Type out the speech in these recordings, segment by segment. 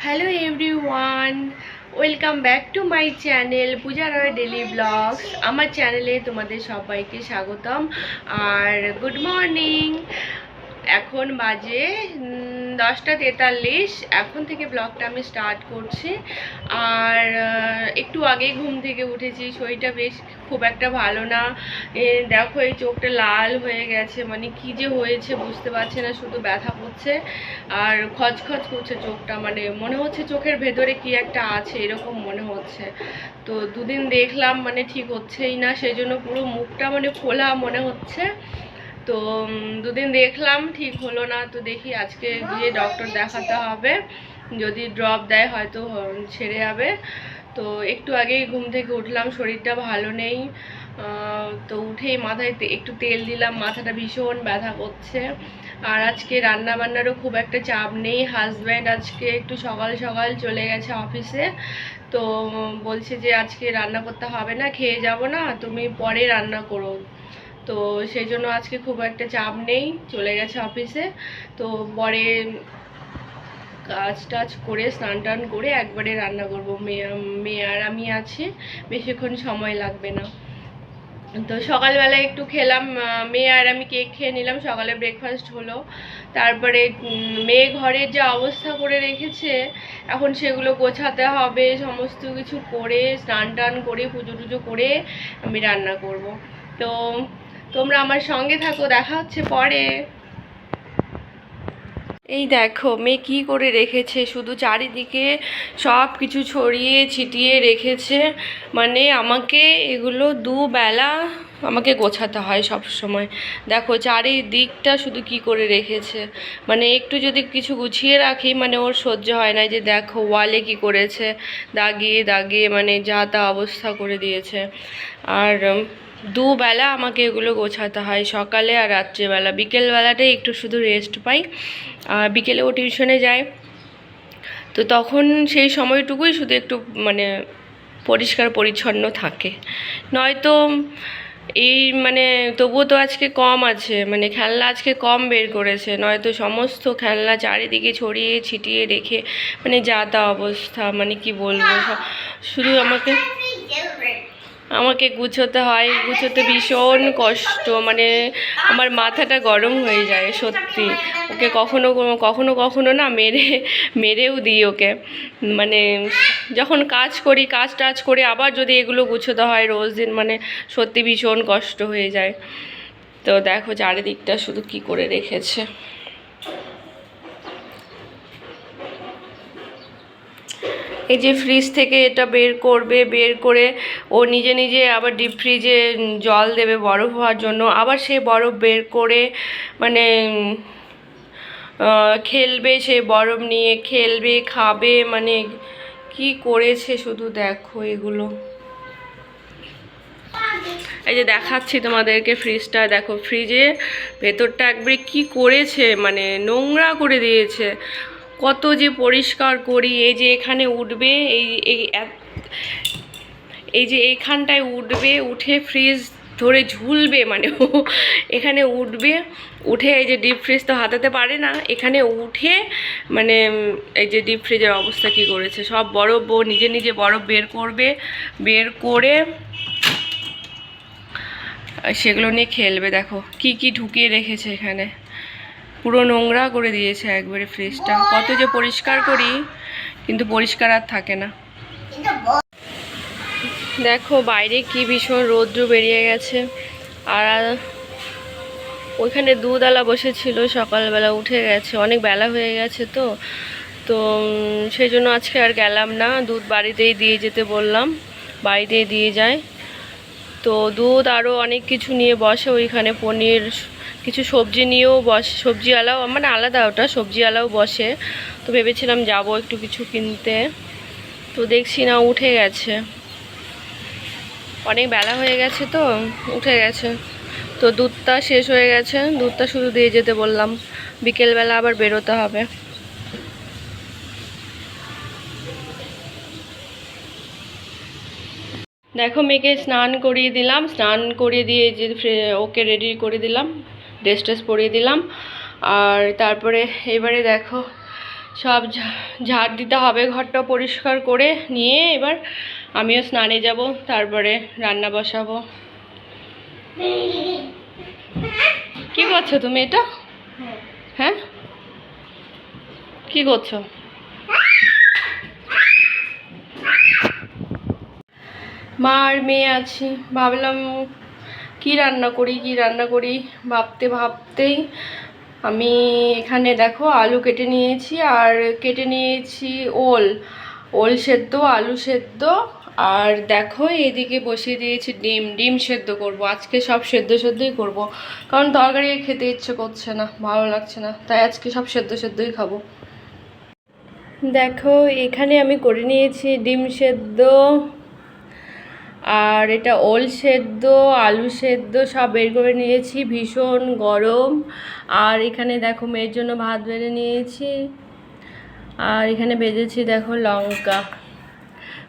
Hello everyone welcome back to my channel Puja Roy daily vlogs আমার চ্যানেলে তোমাদের সবাইকে স্বাগতম আর গুড মর্নিং এখন বাজে দশটা তেতাল্লিশ, এখন থেকে ব্লগটা আমি স্টার্ট করছি। আর একটু আগে ঘুম থেকে উঠেছি, শরীরটা বেশ খুব একটা ভালো না। দেখো এই চোখটা লাল হয়ে গেছে মানে কি যে হয়েছে বুঝতে পারছি না, শুধু ব্যথা করছে আর খচখচ করছে চোখটা মানে মনে হচ্ছে চোখের ভেতরে কি একটা আছে, এরকম মনে হচ্ছে। তো দুদিন দেখলাম মানে ঠিক হচ্ছেই না, সেই জন্য পুরো মুখটা মানে খোলা মনে হচ্ছে। তো দুদিন দেখলাম, ঠিক হলো না, তো দেখি আজকে গিয়ে ডক্টর দেখাতে হবে। যদি ড্রপ দেয়, হয়তো ছেড়ে যাবে। তো, একটু আগেই ঘুম থেকে উঠলাম, শরীরটা ভালো নেই। তো উঠেই মাথায় একটু তেল দিলাম, মাথাটা ভীষণ ব্যথা করছে। আর আজকে রান্না বান্নারও খুব একটা চাপ নেই। হাজব্যান্ড আজকে একটু সকাল সকাল চলে গেছে অফিসে তো বলছে যে, আজকে রান্না করতে হবে না, খেয়ে যাব না, তুমি পরে রান্না করো। তো সেই জন্য আজকে খুব একটা চাপ নেই, চলে গেছে অফিসে। তো পরে কাজ টাজ করে, স্নান টান করে একবারে রান্না করব। মেয়ে আর আমি আছি, বেশিক্ষণ সময় লাগবে না। তো সকালবেলা একটু খেলাম মেয়ে আর আমি কেক খেয়ে নিলাম, সকালে ব্রেকফাস্ট হলো। তারপরে মেয়ে ঘরের যে অবস্থা করে রেখেছে, এখন সেগুলো গোছাতে হবে, সমস্ত কিছু করে, স্নান টান করে, পুজো টুজো করে আমি রান্না করব। তো তোমরা আমার সঙ্গে থাকো, দেখা হচ্ছে পরে। এই দেখো, মেয়ে কি করে রেখেছে? শুধু চারিদিকে সব কিছু ছড়িয়ে ছিটিয়ে রেখেছে। মানে আমাকে এগুলো দুবেলা আমাকে গোছাতে হয় সব সময়। দেখো, চারিদিকটা শুধু কি করে রেখেছে? মানে একটু যদি কিছু গুছিয়ে রাখি মানে ওর সহ্য হয় না। যে দেখো, ওয়ালে কি করেছে? দাগিয়ে দাগিয়ে মানে যা তা অবস্থা করে দিয়েছে। আর দুবেলা আমাকে এগুলো গোছাতে হয় সকালে আর রাত্রেবেলা। বিকেলবেলাটাই একটু শুধু রেস্ট পাই। আর বিকেলেও টিউশনে যায় তো তখন সেই সময়টুকুই শুধু একটু মানে পরিষ্কার পরিচ্ছন্ন থাকে। নয়তো এই মানে তবুও তো আজকে কম আছে মানে খেলনা আজকে কম বের করেছে। নয়তো সমস্ত খেলনা চারিদিকে ছড়িয়ে ছিটিয়ে রেখে মানে যা তা অবস্থা মানে কি বলব? শুধু আমাকে আমাকে গুছোতে হয়, গুছোতে ভীষণ কষ্ট মানে আমার মাথাটা গরম হয়ে যায় সত্যি। ওকে কখনো কখনো কখনো না মেরে, মেরেও দিই ওকে। মানে যখন কাজ করি, কাজ টাজ করে আবার যদি এগুলো গুছোতে হয় রোজ দিন মানে সত্যি ভীষণ কষ্ট হয়ে যায়। তো দেখো চারিদিকটা শুধু কি করে রেখেছে। এই যে ফ্রিজ থেকে এটা বের করবে, বের করে ও নিজে নিজে আবার ডিপ ফ্রিজে জল দেবে বরফ হওয়ার জন্য। আবার সে বরফ বের করে মানে খেলবে, সে বরফ নিয়ে খেলবে, খাবে মানে কি করেছে শুধু দেখো এগুলো। এই যে দেখাচ্ছি তোমাদেরকে ফ্রিজটা দেখো ফ্রিজে ভেতরটা একবারে কি করেছে মানে নোংরা করে দিয়েছে। কত যে পরিষ্কার করি, এই যে এখানে উঠবে, এই এই এই যে এইখানটায় উঠবে, উঠে ফ্রিজ ধরে ঝুলবে মানে এখানে উঠবে, উঠে এই যে ডিপ ফ্রিজ তো হাতাতে পারে না, এখানে উঠে মানে এই যে ডিপ ফ্রিজের অবস্থা কি করেছে, সব বরফ, ও নিজে নিজে বরফ বের করবে, বের করে, সেগুলো নিয়ে খেলবে, দেখো, কি কি ঢুকিয়ে রেখেছে এখানে। পুরো নোংরা করে দিয়েছে একবারে ফ্রিজটা। কত যে পরিষ্কার করি, কিন্তু পরিষ্কার আর থাকে না। দেখো বাইরে কি ভীষণ রৌদ্র বেরিয়ে গেছে। আর ওইখানে দুধওয়ালা বসেছিল, সকালবেলা উঠে গেছে। অনেক বেলা হয়ে গেছে তো। তো সেই জন্য আজকে আর গেলাম না। দুধ বাড়িতেই দিয়ে যেতে বললাম, বাড়িতেই দিয়ে যায়। তো দুধ আরও অনেক কিছু নিয়ে বসে, ওইখানে পনির কিছু সবজি নিয়েও বসে, সবজিওয়ালাও মানে আলাদা ওটা, সবজিওয়ালাও বসে। তো ভেবেছিলাম যাব একটু কিছু কিনতে। তো দেখছি না, উঠে গেছে। অনেক বেলা হয়ে গেছে তো, উঠে গেছে। তো দুধটা শেষ হয়ে গেছে, দুধটা শুধু দিয়ে যেতে বললাম। বিকেলবেলা আবার বেরোতে হবে। দেখো, মেয়েকে স্নান করিয়ে দিলাম, স্নান করিয়ে দিয়ে যে ওকে রেডি করে দিলাম। ড্রেস ট্রেস পরিয়ে দিলাম। আর তারপরে এবারে দেখো, সব ঝাড় দিতে হবে ঘরটা পরিষ্কার করে নিয়ে। এবার আমিও স্নানে যাব, তারপরে রান্না বসাবো। কি করছ তুমি এটা? হ্যাঁ? কি করছ? মা আর মেয়ে আছি। ভাবলাম কি রান্না করি, কি রান্না করি ভাবতে ভাবতেই আমি এখানে দেখো আলু কেটে নিয়েছি আর কেটে নিয়েছি ওল। ওল সেদ্ধ, আলু সেদ্ধ আর দেখো এদিকে বসিয়ে দিয়েছি ডিম। ডিম সেদ্ধ করব। আজকে সব সেদ্ধ সেদ্ধই করব। কারণ তরকারি খেতে ইচ্ছে করছে না, ভালো লাগছে না। তাই আজকে সব সেদ্ধ সেদ্ধই খাব। দেখো এখানে আমি করে নিয়েছি ডিম সেদ্ধ আর এটা ওল সেদ্ধ, আলু সেদ্ধ, সব বের করে নিয়েছি, ভীষণ গরম। আর এখানে দেখো মেয়ের জন্য ভাত বেড়ে নিয়েছি। আর এখানে বেজেছি দেখো লঙ্কা।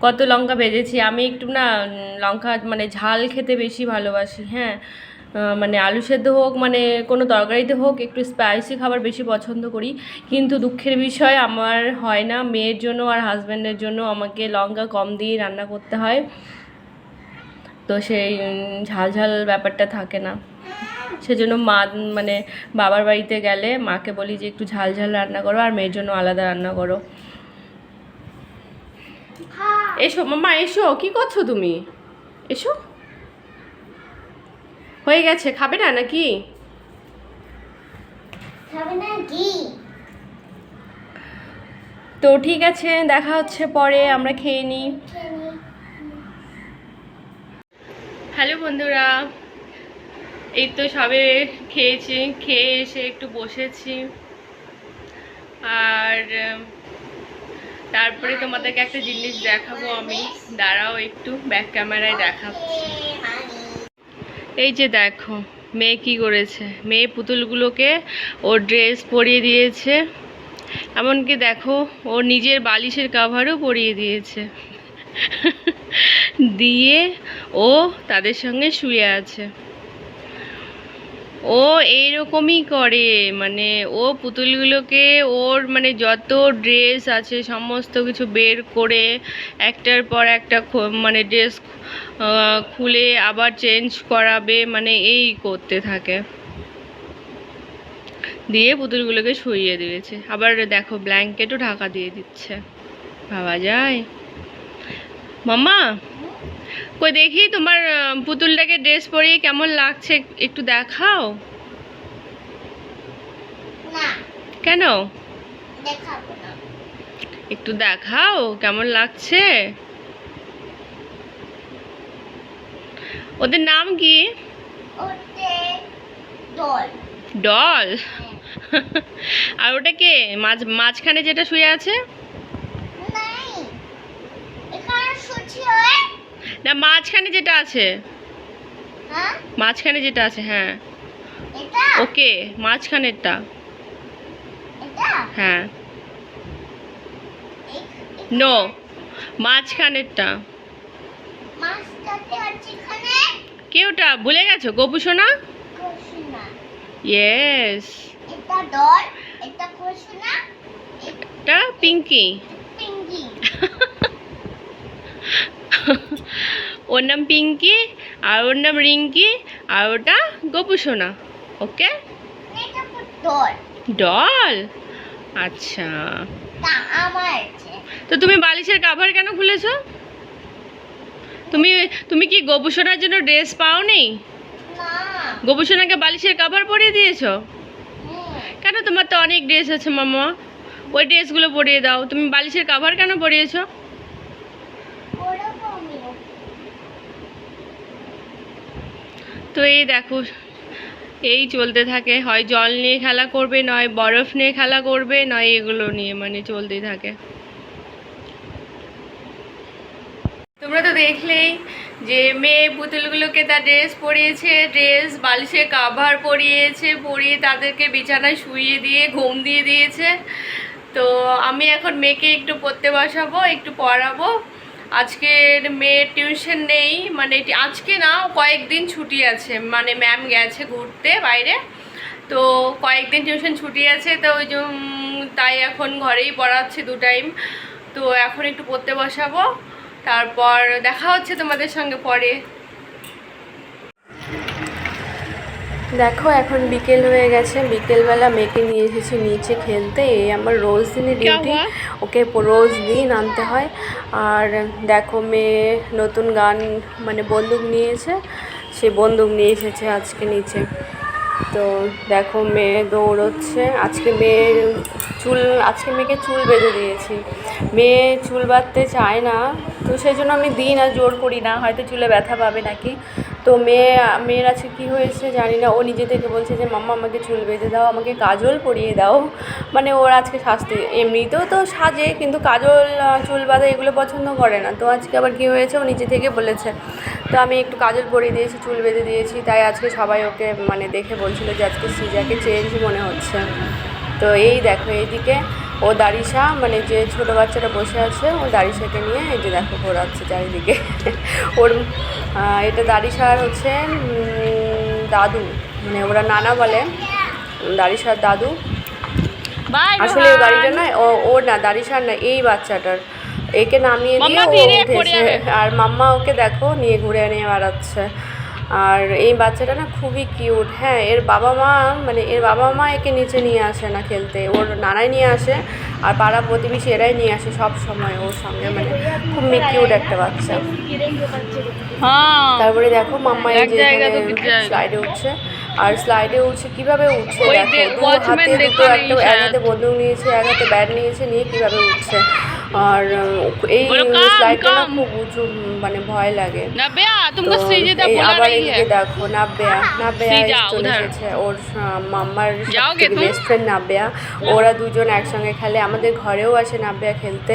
কত লঙ্কা বেজেছি? আমি একটু না লঙ্কা মানে ঝাল খেতে বেশি ভালোবাসি হ্যাঁ। মানে আলু সেদ্ধ হোক মানে কোনো তরকারিতে হোক, একটু স্পাইসি খাবার বেশি পছন্দ করি। কিন্তু দুঃখের বিষয়, আমার হয় না। মেয়ের জন্য আর হাজব্যান্ডের জন্য আমাকে লঙ্কা কম দিয়ে রান্না করতে হয়। তো সেই ঝাল ঝাল ব্যাপারটা থাকে না। সেজন্য মা মানে বাবার বাড়িতে গেলে মাকে বলি যে একটু ঝাল ঝাল রান্না করো আর মেয়ের জন্য আলাদা রান্না করো। এসো মামা এসো কি করছ তুমি? এসো। হয়ে গেছে খাবে না নাকি? খাবে না কি তো ঠিক আছে দেখা হচ্ছে পরে আমরা খেয়ে নিই। হ্যালো বন্ধুরা, এই তো সবে খেয়েছি, খেয়ে এসে একটু বসেছি। আর তারপরে তোমাদেরকে একটা জিনিস দেখাবো আমি। দাঁড়াও একটু ব্যাক ক্যামেরায় দেখাচ্ছি। এই যে দেখো, মেয়ে কি করেছে? মেয়ে পুতুলগুলোকে ওর ড্রেস পরিয়ে দিয়েছে। এমনকি দেখো ওর নিজের বালিশের কাভারও পরিয়ে দিয়েছে। দিয়ে ও তাদের সঙ্গে শুয়ে আছে। ও এইরকমই করে মানে ও পুতুলগুলোকে ওর মানে যত ড্রেস আছে, সমস্ত কিছু বের করে একটার পর একটা মানে ড্রেস খুলে আবার চেঞ্জ করাবে মানে এই করতে থাকে। দিয়ে পুতুলগুলোকে শুইয়ে দিয়েছে। আবার দেখো ব্ল্যাঙ্কেটও ঢাকা দিয়ে দিচ্ছে। ভাবা যায়? মাম্মা! কই দেখি তোমার পুতুলটাকে ড্রেস পরিয়ে কেমন লাগছে একটু দেখাও। কেন? একটু দেখাও কেমন লাগছে। ওদের নাম কি? ডল আর ওটা কে? মাঝ মাঝখানে যেটা শুয়ে আছে? নাই। এখানে হয় না মাঝখানে যেটা আছে। হ্যাঁ? মাঝখানে যেটা আছে হ্যাঁ। এটা? ওকে মাঝখানেরটা। এটা? হ্যাঁ। নো মাঝখানেরটা। মাছটাতে আছে এখানে? কেওটা ভুলে গেছো? গপু সোনা? ইয়েস। এটা দল এটা কষুনা এটা পিঙ্কি। পিঙ্কি। ওর নাম পিঙ্কি আর ওর নাম রিঙ্কি আর ওটা গপু সোনা ওকে ডল। আচ্ছা। তা তুমি বালিশের কাভার কেন খুলেছো? তুমি তুমি কি গপু সোনার জন্য ড্রেস পাওনি? গপুসোনাকে বালিশের কাভার পরিয়ে দিয়েছ? কেন তোমার তো অনেক ড্রেস আছে মামা। ওই ড্রেসগুলো পরিয়ে দাও। তুমি বালিশের কাভার কেন পরিয়েছো? তো এই দেখো, এই চলতে থাকে। হয় জল নিয়ে খেলা করবে, নয় বরফ নিয়ে খেলা করবে, নয় এগুলো নিয়ে মানে চলতেই থাকে। তোমরা তো দেখলেই যে মেয়ে পুতুলগুলোকে তার ড্রেস পরিয়েছে ড্রেস বালিশে কাভার পরিয়েছে, পরিয়ে তাদেরকে বিছানায় শুইয়ে দিয়ে, ঘুম দিয়ে দিয়েছে। তো আমি এখন মেয়েকে একটু পড়তে বসাবো, একটু পড়াবো। আজকের মেয়ে টিউশন নেই মানে আজকে না, কয়েকদিন ছুটি আছে। মানে ম্যাম গেছে ঘুরতে বাইরে, তো কয়েকদিন টিউশন ছুটি আছে, তো ওই তাই এখন ঘরেই পড়াচ্ছে দু টাইম তো এখন একটু পড়তে বসাবো, তারপর দেখা হচ্ছে তোমাদের সঙ্গে পরে। দেখো এখন বিকেল হয়ে গেছে। বিকেলবেলা মেয়েকে নিয়ে এসেছি নিচে খেলতে। এই আমার রোজ দিনে ডিউটি ওকে রোজ দিন আনতে হয়। আর দেখো মেয়ে নতুন গান মানে বন্দুক নিয়েছে। সে বন্দুক নিয়ে এসেছে আজকে নিচে। তো দেখো মেয়ে দৌড়চ্ছে। আজকে মেয়ের চুল আজকে মেয়েকে চুল বেঁধে দিয়েছি। মেয়ে চুল বাঁধতে চায় না। তো সেই জন্য আমি দিই না জোর করি না। হয়তো চুলে ব্যথা পাবে নাকি। তো মেয়ে, মেয়ের আছে কী হয়েছে জানি না। ও নিজে থেকে বলছে যে, মাম্মা, আমাকে চুল বেঁধে দাও, আমাকে কাজল পরিয়ে দাও। মানে ওর আজকে শাস্তি। এমনিতেও তো সাজে, কিন্তু কাজল চুল বাঁধা এগুলো পছন্দ করে না। তো আজকে আবার কী হয়েছে, ও নিজে থেকে বলেছে। তো আমি একটু কাজল পরিয়ে দিয়েছি, চুল বেঁধে দিয়েছি, তাই আজকে সবাই ওকে মানে দেখে বলছিল যে, আজকে সিজাকে চেঞ্জ মনে হচ্ছে। তো এই দেখো, এইদিকে ও দাড়িশা মানে যে ছোটো বাচ্চাটা বসে আছে ও দাড়িশাকে নিয়ে এই যে দেখো ঘোরাচ্ছে চারিদিকে। ওর এটা দাড়িশার হচ্ছে দাদু। মানে ওরা নানা বলে দাড়িশার দাদু। আসলে ওই গাড়িটা না ও ওর না দাড়িশার না এই বাচ্চাটার। একে নামিয়ে দিয়ে ও উঠেছে আর মাম্মা ওকে দেখো নিয়ে ঘুরে নিয়ে বেড়াচ্ছে। আর এই বাচ্চাটা না খুবই কিউট। হ্যাঁ এর বাবা মা মানে এর বাবা মা একে নিচে নিয়ে আসে না খেলতে। ওর নানাই নিয়ে আসে আর পাড়া প্রতিবেশী এরাই নিয়ে আসে সব সময় ওর সঙ্গে মানে খুব কিউট একটা বাচ্চা। হ্যাঁ। তারপরে দেখো মাম্মা এই যে। স্লাইডে উঠছে। আর স্লাইডে উঠছে কীভাবে উঠছে? হাতে একটা এক হাতে বন্দুক নিয়েছে এক হাতে ব্যাট নিয়েছে নিয়ে কীভাবে উঠছে? আর এই স্লাইডটা না খুব উঁচু মানে ভয় লাগে। আবার এদিকে দেখো নাব্যা নাব্যা চলে এসেছে ওর মাম্মার বেস্ট ফ্রেন্ড নাব্বেয়া ওরা দুজন একসঙ্গে খেলে আমাদের ঘরেও আসে নাব্যা খেলতে।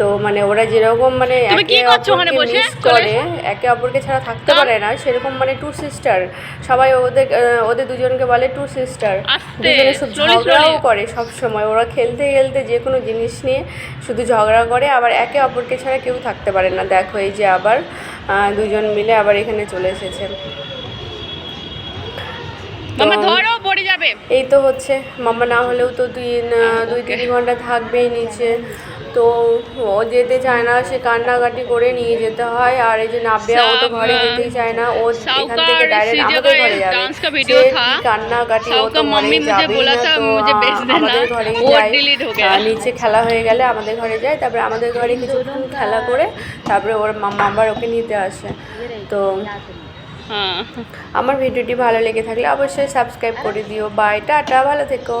তো মানে ওরা যেরকম মানে একে অপরকে মিস করে একে অপরকে ছাড়া থাকতে পারে না সেরকম মানে টু সিস্টার সবাই ওদের ওদের দুজনকে বলে টু সিস্টার দুজনে slowly, ঝগড়াও করে সব সময় ওরা খেলতে খেলতে যে কোনো জিনিস নিয়ে শুধু ঝগড়া করে আবার একে অপরকে ছাড়া কেউ থাকতে পারে না। দেখো এই যে আবার দুজন মিলে আবার এখানে চলে এসেছে। মামা ধরো পড়ে যাবে। এই তো হচ্ছে। মামা না হলেও তো দুই দুই তিন ঘণ্টা থাকবেই নিচে। তো ও যেতে চায় না সে কান্নাকাটি করে নিয়ে যেতে হয়। আর এই যে নাবিয়া ও তো ঘরে যেতেই চায় না। ও এখান থেকে ডাইরেক্ট আমাদের ঘরে যাবে। কান্নাকাটি? ও তো ঘরে যাবে না তো আমাদের ঘরে যায়। নিচে খেলা হয়ে গেলে আমাদের ঘরে যায়। তারপরে আমাদের ঘরে কিছুক্ষণ খেলা করে তারপরে ওর মাম্মা আবার ওকে নিতে আসে। তো আমার ভিডিওটি ভালো লেগে থাকলে অবশ্যই সাবস্ক্রাইব করে দিও। বাই টাটা ভালো থেকো।